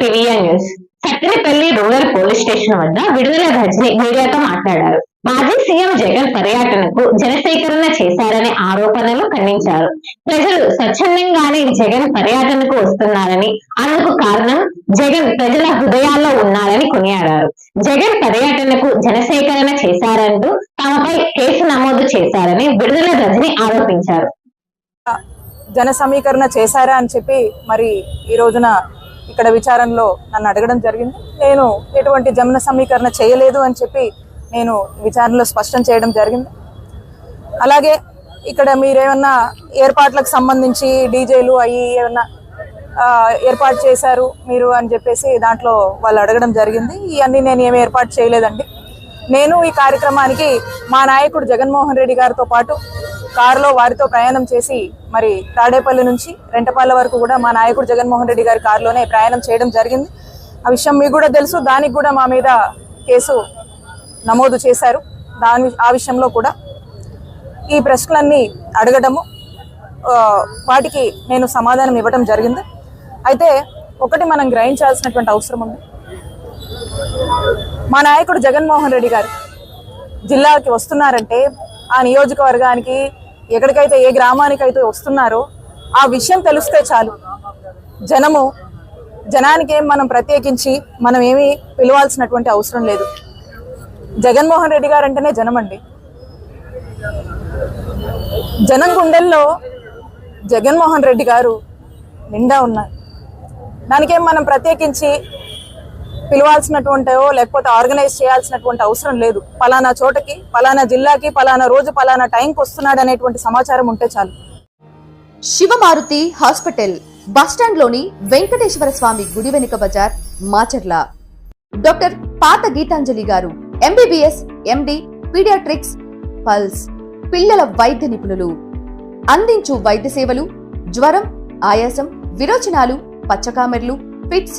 TVN news Sattenapalle rural police station వద్ద విడుదల రజని మీడియాతో మాట్లాడారు. మాజీ సీఎం జగన్ పర్యటనకు జనసేకరణ చేశారనే ఆరోపణలు ఖండించారు. ప్రజలు స్వచ్ఛందంగానే జగన్ పర్యటనకు వస్తున్నారని అందుకు కారణం జగన్ ప్రజల హృదయాల్లో ఉన్నారని కొనియాడారు. జగన్ పర్యటనకు జనసేకరణ చేశారంటూ తమపై కేసు నమోదు చేశారని విడుదల రజని ఆరోపించారు. జన సమీకరణ చేశారా అని చెప్పి మరి ఈ రోజున ఇక్కడ విచారణలో నన్ను అడగడం జరిగింది. నేను ఎటువంటి జమన సమీకరణ చేయలేదు అని చెప్పి నేను విచారణలో స్పష్టం చేయడం జరిగింది. అలాగే ఇక్కడ మీరేమన్నా ఏర్పాట్లకు సంబంధించి డీజేలు అవి ఏమన్నా ఏర్పాటు చేశారు మీరు అని చెప్పేసి దాంట్లో వాళ్ళు అడగడం జరిగింది. ఇవన్నీ నేను ఏమి ఏర్పాటు చేయలేదండి. నేను ఈ కార్యక్రమానికి మా నాయకుడు జగన్మోహన్ రెడ్డి గారితో పాటు కారులో వారితో ప్రయాణం చేసి మరి తాడేపల్లి నుంచి రెంటపాల వరకు కూడా మా నాయకుడు జగన్మోహన్ రెడ్డి గారి కారులోనే ప్రయాణం చేయడం జరిగింది. ఆ విషయం మీకు కూడా తెలుసు. దానికి కూడా మా మీద కేసు నమోదు చేశారు. దాని ఆ విషయంలో కూడా ఈ ప్రశ్నలన్నీ అడగడము వాటికి నేను సమాధానం ఇవ్వడం జరిగింది. అయితే ఒకటి మనం గ్రహించాల్సినటువంటి అవసరం ఉంది. మా నాయకుడు జగన్మోహన్ రెడ్డి గారు జిల్లాకి వస్తున్నారంటే ఆ నియోజకవర్గానికి ఎక్కడికైతే ఏ గ్రామానికైతే వస్తున్నారో ఆ విషయం తెలిస్తే చాలు. జనము జనానికి ఏం మనం ప్రత్యేకించి మనం ఏమి పిలవాల్సినటువంటి అవసరం లేదు. జగన్మోహన్ రెడ్డి గారు అంటేనే జనం అండి జనం గుండెల్లో జగన్మోహన్ రెడ్డి గారు నిండా ఉన్నారు. దానికేం మనం ప్రత్యేకించి పిలవాల్సినటువంటివో లేకపోతే ఆర్గనైజ్ చేయాల్సినటువంటి అవసరం లేదు. పలానా చోటకి పలానా జిల్లాకి పలానా రోజు పలానా టైంకి వస్తున్నాడు అనేటువంటి సమాచారం ఉంటే చాలు. శివమారుతి హాస్పిటల్ బస్టాండ్లోని వెంకటేశ్వర స్వామి గుడి వెనుక బజార్ మాచర్ల. డాక్టర్ పాత గీతాంజలి గారు ఎంబీబీఎస్ ఎండి పీడియాట్రిక్స్ పల్స్ పిల్లల వైద్య నిపుణులు. అందించు వైద్య సేవలు జ్వరం ఆయాసం విరోచనాలు పచ్చకామెర్లు ఫిట్స్